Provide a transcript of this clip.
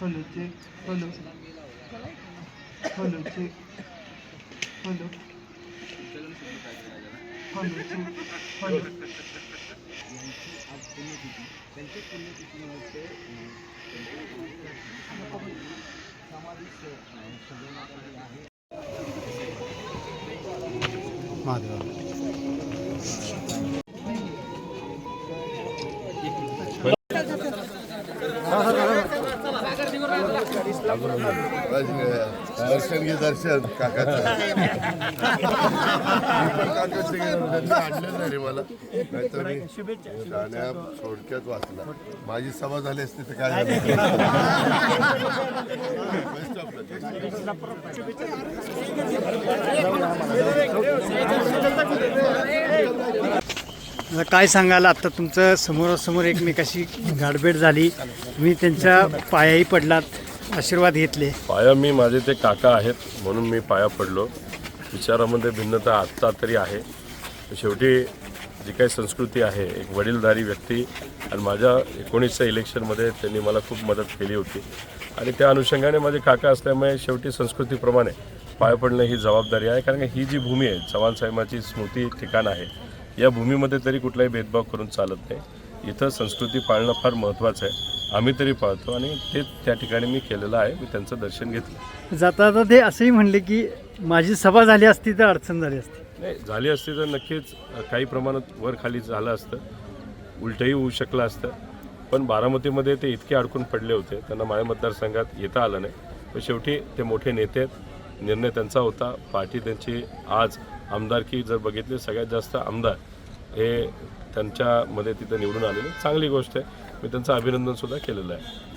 Hello check hello hello check hello hello check hello दर्शन घे दर्शन. काकाचं. आणलं नाही रे मला. नाहीतर मी गाण्या थोडक्यात वाचला माझी सभा झाली असती तर काय झालं? काय सांगाल? आता तुमचं समोरासमोर एकमेकाशी गाठभेट झाली. तुम्ही त्यांच्या पायाही पडलात. आशीर्वाद घेतले. पाया मी माझे ते काका आहेत म्हणून मी पाया पडलो. विचारामध्ये भिन्नता आत्ता तरी आहे. शेवटी जी काही संस्कृती आहे एक वडीलधारी व्यक्ती आणि माझ्या एकोणीसच्या इलेक्शनमध्ये त्यांनी मला खूप मदत केली होती. आणि त्या अनुषंगाने माझे काका असल्यामुळे शेवटी संस्कृतीप्रमाणे पाया पडणं ही जबाबदारी आहे. कारण की ही जी भूमी आहे चव्हाण साहेबांची स्मृती ठिकाण आहे. या भूमीमध्ये तरी कुठलाही भेदभाव करून चालत नाही. इथं संस्कृती पाळणं फार महत्त्वाचं आहे. आम्ही तरी पाळतो आणि ते त्या ठिकाणी मी केलेलं आहे. मी त्यांचं दर्शन घेतलं. जाता जाता ते असंही म्हणले की माझी सभा झाली असती तर अडचण झाली असती. नाही झाली असती तर नक्कीच काही प्रमाणात वर खाली झालं असतं. उलटंही होऊ शकलं असतं. पण बारामतीमध्ये ते इतके अडकून पडले होते. त्यांना माझ्या मतदारसंघात येता आलं नाही. पण शेवटी ते मोठे नेते आहेत. निर्णय त्यांचा होता. पार्टी त्यांची आज आमदारकी जर बघितली सगळ्यात जास्त आमदार हे त्यांच्यामध्ये तिथं निवडून आलेले. चांगली गोष्ट आहे. मी त्यांचं अभिनंदनसुद्धा केलेलं आहे.